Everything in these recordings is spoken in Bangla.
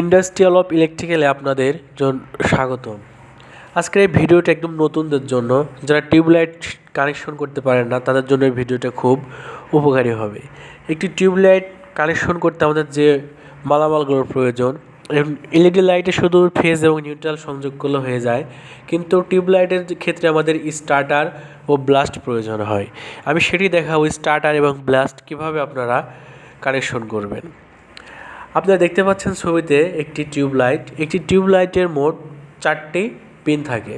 ইন্ডাস্ট্রিয়াল অফ ইলেকট্রিক্যালে আপনাদের জন স্বাগতম। আজকের এই ভিডিওটা একদম নতুনদের জন্য। যারা টিউবলাইট কানেকশন করতে পারেন না, তাদের জন্য এই ভিডিওটা খুব উপকারী হবে। একটি টিউবলাইট কানেকশন করতে আমাদের যে মালামালগুলোর প্রয়োজন এলইডি লাইটে শুধু ফেজ এবং নিউট্রাল সংযোগ করলে হয়ে যায়, কিন্তু টিউবলাইটের ক্ষেত্রে আমাদের স্টার্টার ও ব্লাস্ট প্রয়োজন হয়। আমি সেটি দেখাবো স্টার্টার এবং ব্লাস্ট কীভাবে আপনারা কানেকশন করবেন। আপনারা দেখতে পাচ্ছেন ছবিতে একটি টিউবলাইট। একটি টিউবলাইটের মোট চারটি পিন থাকে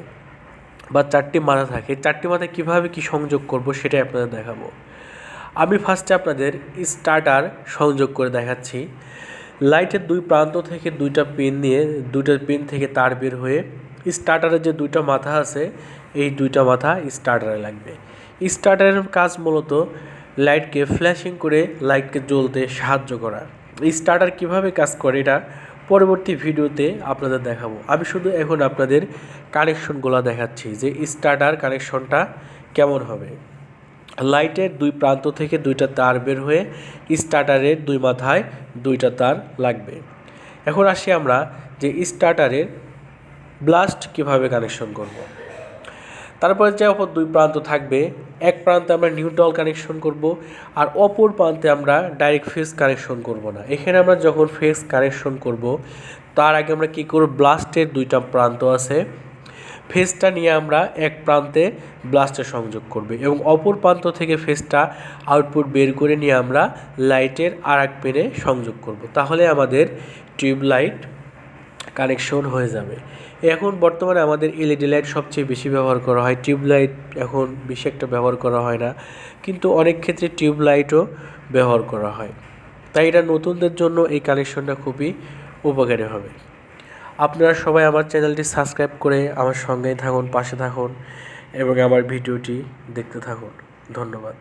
বা চারটি মাথা থাকে। চারটি মাথা কীভাবে কি সংযোগ করব সেটাই আপনাদের দেখাবো। আমি ফার্স্টে আপনাদের স্টার্টার সংযোগ করে দেখাচ্ছি। লাইটের দুই প্রান্ত থেকে দুইটা পিন নিয়ে, দুইটা পিন থেকে তার বের হয়ে স্টার্টারের যে দুইটা মাথা আছে, এই দুইটা মাথা স্টার্টারে লাগবে। স্টার্টারের কাজ মূলত লাইটকে ফ্ল্যাশিং করে লাইটকে জ্বলতে সাহায্য করা স্টার্টার কীভাবে কাজ করে এটা পরবর্তী ভিডিওতে আপনাদের দেখাবো। আমি শুধু এখন আপনাদের কানেকশনগুলো দেখাচ্ছি যে স্টার্টার কানেকশনটা কেমন হবে। লাইটের দুই প্রান্ত থেকে দুইটা তার বের হয়ে স্টার্টারের দুই মাথায় দুইটা তার লাগবে। এখন আসি আমরা যে স্টার্টারের ব্লাস্ট কীভাবে কানেকশন করব। তারপরে যে অপর দুই প্রান্ত থাকবে, এক প্রান্তে আমরা নিউট্রাল কানেকশন করব আর অপর প্রান্তে আমরা ডাইরেক্ট ফেস কানেকশন করব না। এখানে আমরা যখন ফেস কানেকশন করব, তার আগে আমরা কী করব? ব্লাস্টের দুইটা প্রান্ত আছে। ফেসটা নিয়ে আমরা এক প্রান্তে ব্লাস্টে সংযোগ করবে এবং অপর প্রান্ত থেকে ফেসটা আউটপুট বের করে নিয়ে আমরা লাইটের আর এক পেনে সংযোগ করব। তাহলে আমাদের টিউব লাইট কানেকশন হয়ে যাবে। এখন বর্তমানে আমাদের এলইডি লাইট সবচেয়ে বেশি ব্যবহার করা হয়। টিউব লাইট এখন বেশি একটা ব্যবহার করা হয় না। কিন্তু অনেক ক্ষেত্রে টিউব লাইটও ব্যবহার করা হয়। তাই এটা নতুনদের জন্য এই কানেকশনটা খুবই উপকারী হবে। আপনারা সবাই আমার চ্যানেলটি সাবস্ক্রাইব করে আমার সঙ্গেই থাকুন, পাশে থাকুন এবং আমার ভিডিওটি দেখতে থাকুন। ধন্যবাদ।